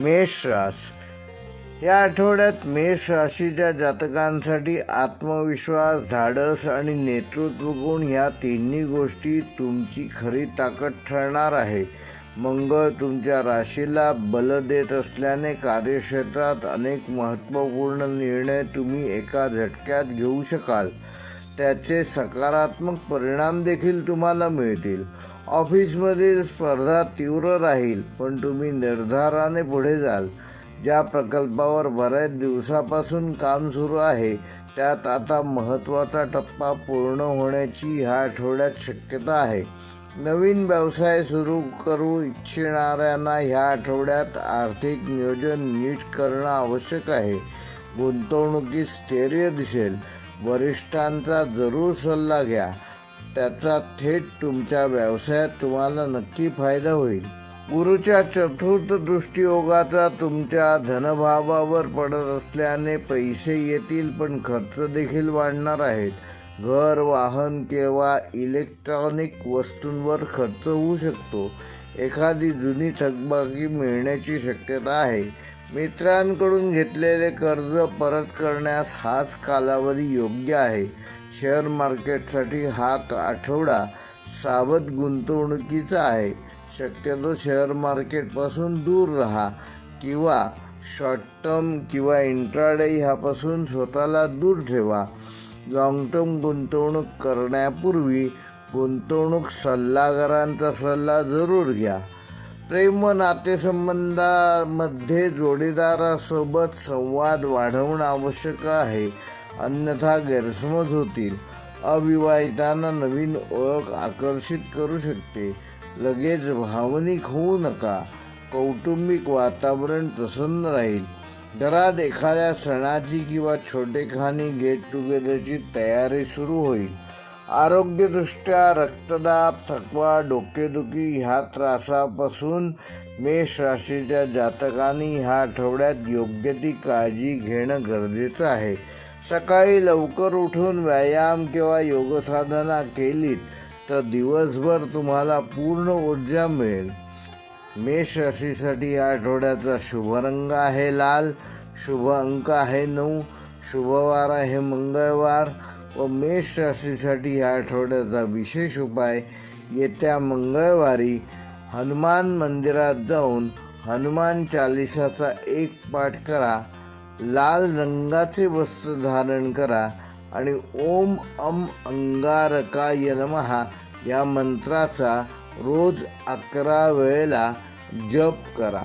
मेष रास या आठवड्यात मेष राशीच्या जातकांसाठी आत्मविश्वास धाडस आणि नेतृत्व गुण ह्या तिन्ही गोष्टी तुमची खरी ताकद ठरणार आहे. मंगळ तुमच्या राशीला बल देत असल्याने कार्यक्षेत्रात अनेक महत्त्वपूर्ण निर्णय तुम्ही एका झटक्यात घेऊ शकाल. त्याचे सकारात्मक परिणाम देखील तुम्हाला मिळतील. ऑफिसमधील स्पर्धा तीव्र राहील पण तुम्ही निर्धाराने पुढे जाल. ज्या प्रकल्पावर बऱ्याच दिवसापासून काम सुरू आहे त्यात आता महत्त्वाचा टप्पा पूर्ण होण्याची ह्या आठवड्यात शक्यता आहे. नवीन व्यवसाय सुरू करू इच्छिणाऱ्यांना ह्या आठवड्यात आर्थिक नियोजन नीट करणं आवश्यक आहे. गुंतवणुकीत स्थैर्य दिसेल. वरिष्ठांचा जरूर सल्ला घ्या. त्याचा थेट तुमच्या व्यवसायात तुम्हाला नक्की फायदा होईल. गुरुच्या चतुर्थ दृष्टियोगाचा तुमच्या धनभावावर पडत असल्याने पैसे येतील पण खर्च देखील वाढणार आहेत. घर वाहन किंवा इलेक्ट्रॉनिक वस्तूंवर खर्च होऊ शकतो. एखादी जुनी थकबाकी मिळण्याची शक्यता आहे. मित्रांकडून घेतलेले कर्ज परत करण्यास हाच कालावधी योग्य आहे. शेअर मार्केटसाठी हा आठवडा सावध गुंतवणुकीचा आहे. शक्यतो शेअर मार्केटपासून दूर राहा किंवा शॉर्ट टर्म किंवा इंट्राडे ह्यापासून स्वतःला दूर ठेवा. लाँग टर्म गुंतवणूक करण्यापूर्वी गुंतवणूक सल्लागारांचा सल्ला जरूर घ्या. प्रेम व नातेसंबंधामध्ये जोडीदारासोबत संवाद वाढवणं आवश्यक आहे. अन्यथा गैरसमज होतील. अविवाहितांना नवीन ओळख आकर्षित करू शकते. लगेच भावनिक होऊ नका. कौटुंबिक वातावरण प्रसन्न राहील. घरात एखाद्या सणाची किंवा छोटेखानी गेट टुगेदरची तयारी सुरू होईल. आरोग्यदृष्ट्या रक्तदाब थकवा डोकेदुखी ह्या त्रासापासून मेष राशीच्या जातकांनी ह्या आठवड्यात योग्य ती काळजी घेणं गरजेचं आहे. सकाळी लवकर उठून व्यायाम किंवा योगसाधना केलीत तर दिवसभर तुम्हाला पूर्ण ऊर्जा मिळेल. मेष राशीसाठी या आठवड्याचा शुभ रंग आहे लाल शुभ अंक आहे नऊ शुभवार आहे मंगळवार. व मेष राशीसाठी या आठवड्याचा विशेष उपाय येत्या मंगळवारी हनुमान मंदिरात जाऊन हनुमान चालिसाचा एक पाठ करा. लाल रंगाचे वस्त्र धारण करा आणि ओम अम अंगारकाय नमहा या मंत्राचा रोज अकरा वेळेला जप करा.